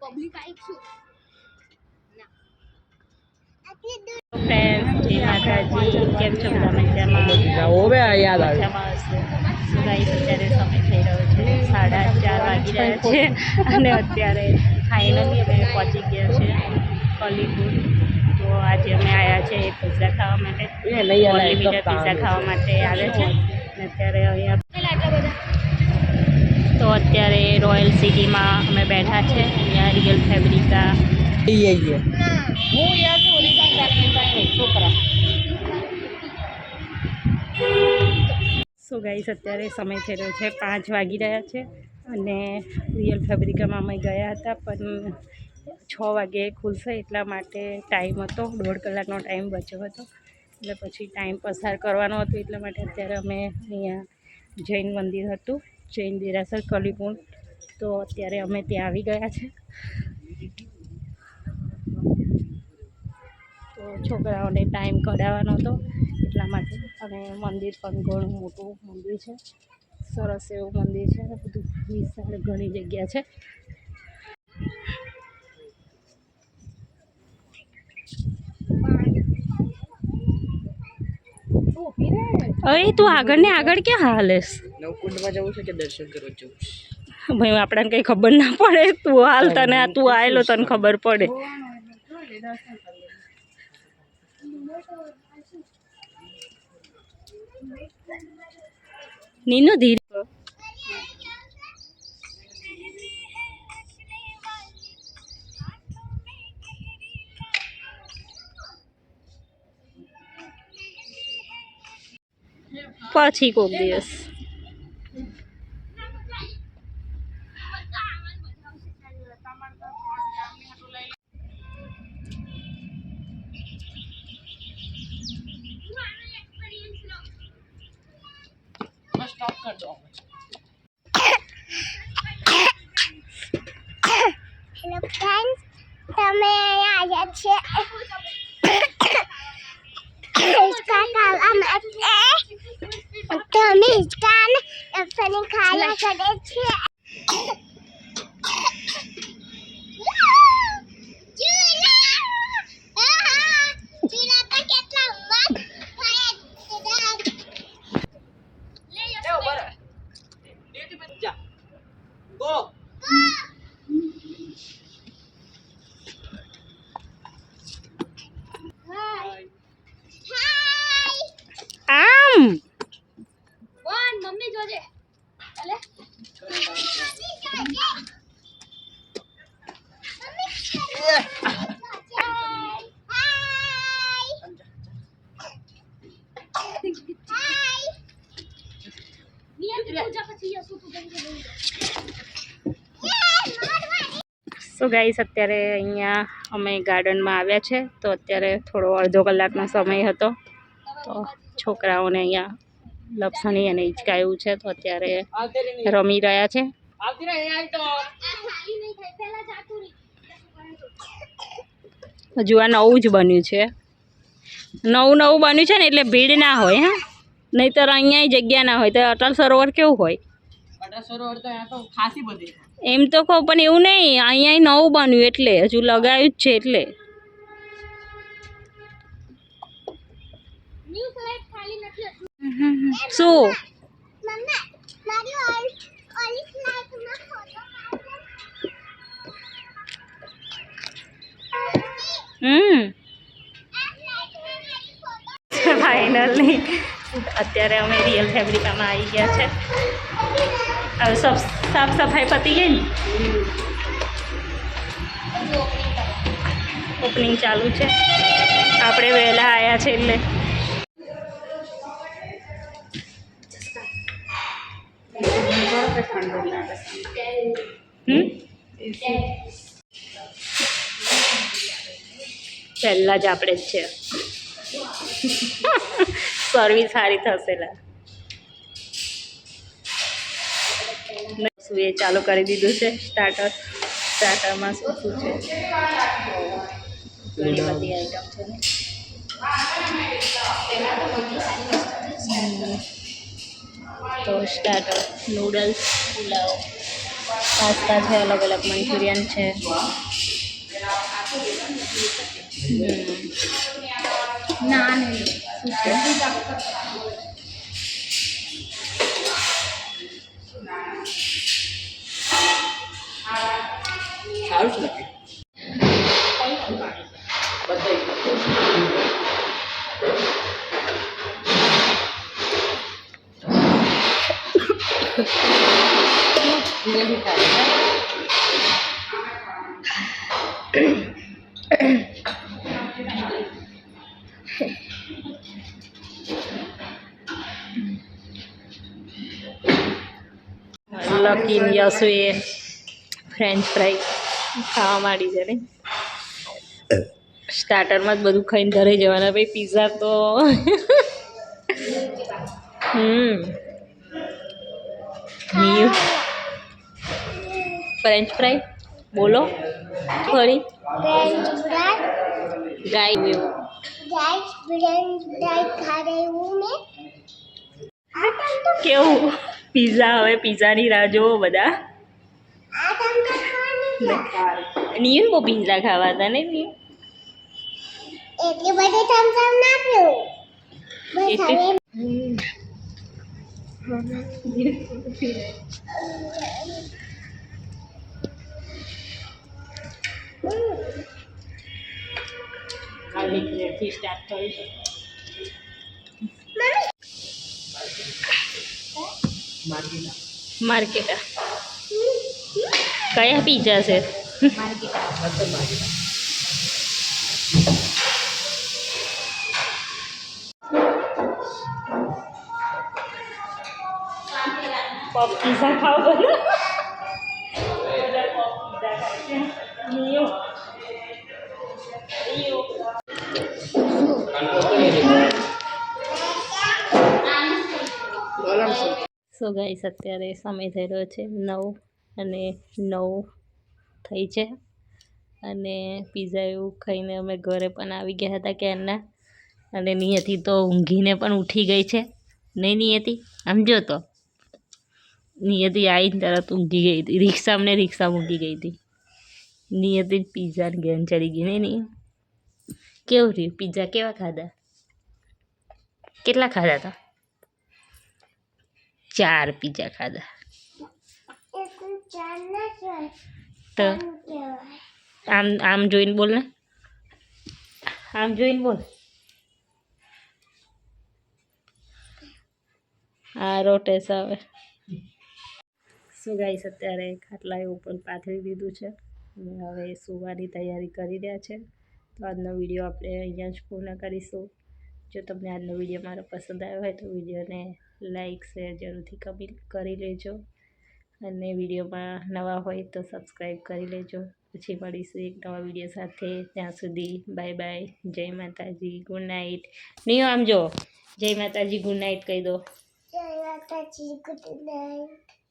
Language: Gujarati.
પબ્લિક આવી છું ફ્રેન્ડ્સ જય માતાજી. કેમ છો? બધા મજામાં? યાદ આવે અત્યારે સમય થઈ રહ્યો છે. સાડા ચાર વાગી રહ્યા છે. અને અત્યારે ફાઇનલી અમે પહોંચી ગયા છે કોલીપુર. તો આજે અમે આવ્યા છે પિઝા ખાવા માટે. એ પિઝા ખાવા માટે આવે છે. અને અત્યારે અહીંયા તો અત્યારે રોયલ સિટીમાં અમે બેઠા છે. અહીંયા રિયલ ફેબ્રિકા સો ગાઈસ અત્યારે સમય થઈ રહ્યો છે પાંચ વાગી રહ્યા છે અને રિયલ ફેબ્રિકામાં અમે ગયા હતા પણ છ વાગે ખુલશે એટલા માટે ટાઈમ હતો. દોઢ કલાકનો ટાઈમ બચ્યો હતો. એટલે પછી ટાઈમ પસાર કરવાનો હતો એટલા માટે અત્યારે અમે અહીંયા જૈન મંદિર હતું. જૈન દેરાસર કલીપુર તો અત્યારે અમે ત્યાં આવી ગયા છે. તો છોકરાઓને ટાઈમ કઢાવવાનો હતો એટલા માટે અને મંદિર પણ ઘણું મોટું મંદિર છે. સરસ એવું મંદિર છે બધું વિશાળ ઘણી જગ્યા છે. હવે તું આગળ ને આગળ ક્યાં હાલેસ નવકુંડમાં જવું છે કે દર્શન કરવા જવું છે? ભાઈ આપણને કંઈ ખબર ના પડે. તું હાલ તને આ તું આવેલો તને ખબર પડે. નીનો ધીર. પછી કોક દિવસ. સ્ટોપ કર દો હેલો ફ્રેન્ડ્સ તમે આવ્યા છે હિચકા ખાવા માટે તમે હિચકા ને अपने खाना કરે છે જા ગો આમ વન મમ્મી જોજે. અલે સો ગાઈસ અત્યારે અહીંયા અમે ગાર્ડનમાં આવ્યા છે. તો અત્યારે થોડો અડધો કલાકનો સમય હતો. તો છોકરાઓને અહીંયા લપસણી અને હિંચકાયું છે તો અત્યારે રમી રહ્યા છે. હજુ આ નવું જ બન્યું છે. નવું નવું બન્યું છે ને એટલે ભીડ ના હોય હા. નહીંતર અહીંયા જગ્યા ના હોય તો અટલ સરોવર કેવું હોય. એમ તો કહું પણ એવું નહીં અહીંયા નવું બન્યું એટલે હજુ લગાવ્યું જ છે એટલે. શું હમ ફાઇનલી અત્યારે અમે રિયલ ફેબ્રિકામાં આવી ગયા છે. હવે સફ સાફ સફાઈ પતી ગઈ ને? ઓપનિંગ ચાલુ છે. આપણે વહેલા આવ્યા છે એટલે પહેલાં જ આપણે જ છે. સર્વિસ સારી થશે શું એ ચાલુ કરી દીધું છે? સ્ટાર્ટર સ્ટાર્ટરમાં શું શું છે? આઈટમ તો સ્ટાર્ટર નૂડલ્સ પુલાવ. પાસ્તા છે અલગ અલગ મંચુરિયન છે. ના ના છે સારું છે ખાતા લકીન યસુએ ફ્રેન્ચ ફ્રાઈ ખાવા માંડી છે ને. સ્ટાર્ટરમાં જ બધું ખાઈને ઘરે જવાના. ભાઈ પીઝા તો હમ. ફ્રેન્ચ ફ્રાય બોલો. ફરી ગાય એવું કેવું? પીઝા હવે પિઝાની રાહ જોવો બધા. નિયમ બહુ પીઝા ખાવા હતા ને એટલે એટલી બધી ચમચમ ના પીવું પ્લેટથી સ્ટાર્ટ કરીશું. માર્કેટા. કયા પીઝા છે? પપ પીઝા ખાવ બધા બધા પીઝા ખાય છે. સો ગાઈસ અત્યારે સમય થઈ રહ્યો છે નવ અને નવ થઈ છે. અને પીઝા એવું ખાઈને અમે ઘરે પણ આવી ગયા હતા ક્યારના. અને નિયતિ તો ઊંઘીને પણ ઉઠી ગઈ છે. નહીં નિયતિ? સમજો તો. નિયતિ આવીને તરત ઊંઘી ગઈ હતી. રિક્ષામાં ને રિક્ષા ઊંઘી ગઈ હતી. નિયતિ પીઝાની ઘેન ચડી ગઈ. નહીં કેવું રહ્યું? પીઝા કેવા ખાધા? કેટલા ખાધા હતા? ચાર પીઝા ખાધા. એટલું ચાર ના કહેવાય તો? આમ કહેવાય આમ આમ જોઈને બોલ ને. આમ જોઈને બોલ. આ રોટેસ આવે. શું ગાઈસ, અત્યારે ખાટલા એવું પણ પાથરી દીધું છે. અને હવે સુવાની તૈયારી કરી રહ્યા છે. તો આજનો વીડિયો આપણે અહીંયા જ પૂર્ણ કરીશું. જો તમને આજનો વીડિયો મારો પસંદ આવ્યો હોય તો વિડીયોને લાઇક શેર જરૂરથી કમેન્ટ કરી લેજો. અને વિડીયોમાં નવા હોય તો સબસ્ક્રાઈબ કરી લેજો. પછી મળીશું એક નવા વીડિયો સાથે. ત્યાં સુધી બાય બાય. જય માતાજી. ગુડ નાઇટ નહીં આમ જો. જય માતાજી. ગુડ નાઇટ કહી દો. જય માતાજી. Good night